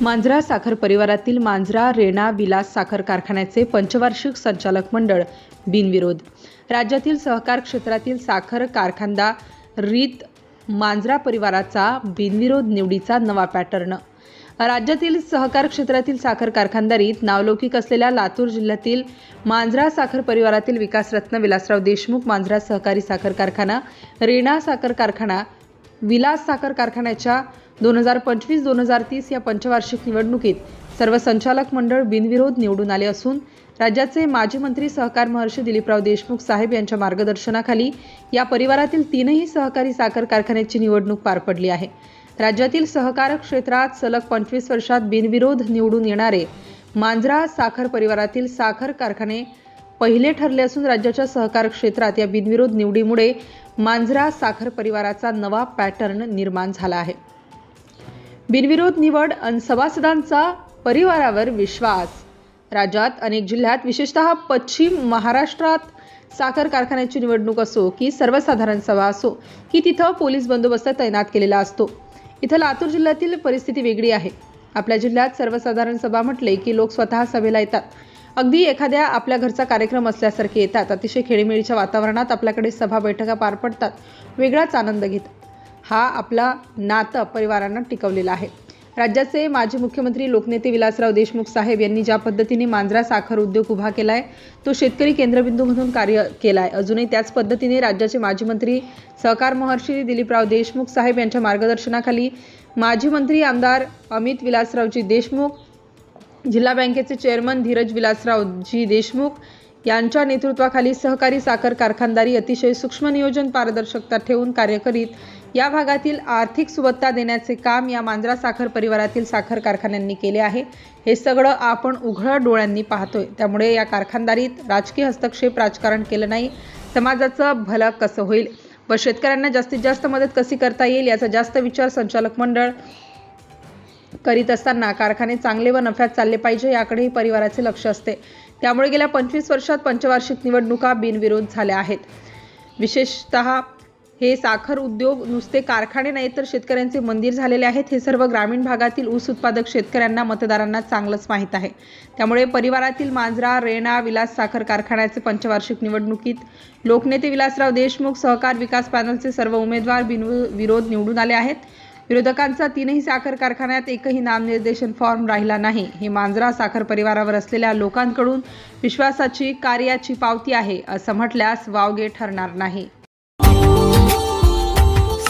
मांजरा साखर परिवारातील मांजरा रेणा विलास साखर कारखान्याचे पंचवार्षिक संचालक मंडळ बिनविरोध. राज्यातील सहकार क्षेत्रातील साखर कारखानदार रीत मांजरा परिवाराचा बिनविरोध निवडीचा नवा पॅटर्न. राज्यातील सहकार क्षेत्रातील साखर कारखानदारीत नावलौकिक असलेल्या लातूर जिल्ह्यातील मांजरा साखर परिवारातील विकासरत्न विलासराव देशमुख मांजरा सहकारी साखर कारखाना रेणा साखर कारखाना विलास साखर कारखान्याच्या दोन हजार पंचवीस दोन हजार तीस या पंचवार्षिक निवडणुकीत सर्व संचालक मंडळ बिनविरोध निवडून आले असून राज्याचे माजी मंत्री सहकार महर्षी दिलीपराव देशमुख साहेब यांच्या मार्गदर्शनाखाली या परिवारातील तीनही सहकारी साखर कारखान्याची निवडणूक पार पडली आहे. राज्यातील सहकार क्षेत्रात सलग पंचवीस वर्षात बिनविरोध निवडून येणारे मांजरा साखर परिवारातील साखर कारखाने पहिले ठरले असून राज्याच्या सहकार क्षेत्रात या बिनविरोध निवडीमुळे मांजरा साखर परिवाराचा नवा पॅटर्न निर्माण झाला आहे. बिनविरोध निवड अन सभासदांचा परिवारावर विश्वास. राज्यात अनेक जिल्ह्यात विशेषतः पश्चिम महाराष्ट्रात साखर कारखान्याची निवडणूक असो की सर्वसाधारण सभा असो की तिथं पोलीस बंदोबस्त तैनात केलेला असतो. इथं लातूर जिल्ह्यातील परिस्थिती वेगळी आहे. आपल्या जिल्ह्यात सर्वसाधारण सभा म्हटले की लोक स्वतः सभेला येतात. अगदी एखाद्या आपल्या घरचा कार्यक्रम असल्यासारखे येतात. अतिशय खेळीमेळीच्या वातावरणात आपल्याकडे सभा बैठका पार पडतात. वेगळाच आनंद घेतात. हा आपला नातं परिवारांना टिकवलेला आहे. राज्याचे माजी मुख्यमंत्री लोकनेते विलासराव देशमुख साहेब यांनी ज्या पद्धतीने मांजरा साखर उद्योग उभा केला आहे तो शेतकरी केंद्रबिंदू म्हणून कार्य केलाय. अजूनही त्याच पद्धतीने राज्याचे माजी मंत्री सहकार महर्षी दिलीपराव देशमुख साहेब यांच्या मार्गदर्शनाखाली माजी मंत्री आमदार अमित विलासरावजी देशमुख जिल्हा बँकेचे चेअरमन धीरज विलासरावजी देशमुख यांच्या नेतृत्वाखाली सहकारी साखर कारखानदारी अतिशय सूक्ष्म नियोजन पारदर्शकता ठेवून कार्य करीत या भागातील आर्थिक सुबत्ता देण्याचे काम या मांजरा साखर परिवारातील साखर कारखान्यांनी केले आहे. हे सगळं आपण उघड डोळ्यांनी पाहतोय. त्यामुळे या कारखानदारीत राजकीय हस्तक्षेप राजकारण केलं नाही. समाजाचं भलं कसं होईल? व शेतकऱ्यांना जास्तीत जास्त मदत कशी करता येईल? याचा जास्त विचार संचालक मंडळ करीत असताना कारखाने चांगले व नफ्यात चालले पाहिजे याकडेही परिवाराचे लक्ष असते. त्यामुळे गेल्या पंचवीस वर्षात पंचवार्षिक निवडणुका बिनविरोध झाल्या आहेत. विशेषत हे साखर उद्योग नुसते कारखाने नाहीत तर शेतकऱ्यांचे मंदिर झालेले आहेत. हे सर्व ग्रामीण भागातील ऊस उत्पादक शेतकऱ्यांना मतदारांना चांगलंच माहीत आहे. त्यामुळे परिवारातील मांजरा रेणा विलास साखर कारखान्याचे पंचवार्षिक निवडणुकीत लोकनेते विलासराव देशमुख सहकार विकास पॅनलचे सर्व उमेदवार बिनविरोध निवडून आले आहेत. विरोधकांचा तीनही साखर कारखान्यात एकही नामनिर्देशन फॉर्म राहिला नाही. हे मांजरा साखर परिवारावर असलेल्या लोकांकडून विश्वासाची कार्याची पावती आहे असं म्हटल्यास वावगे ठरणार नाही.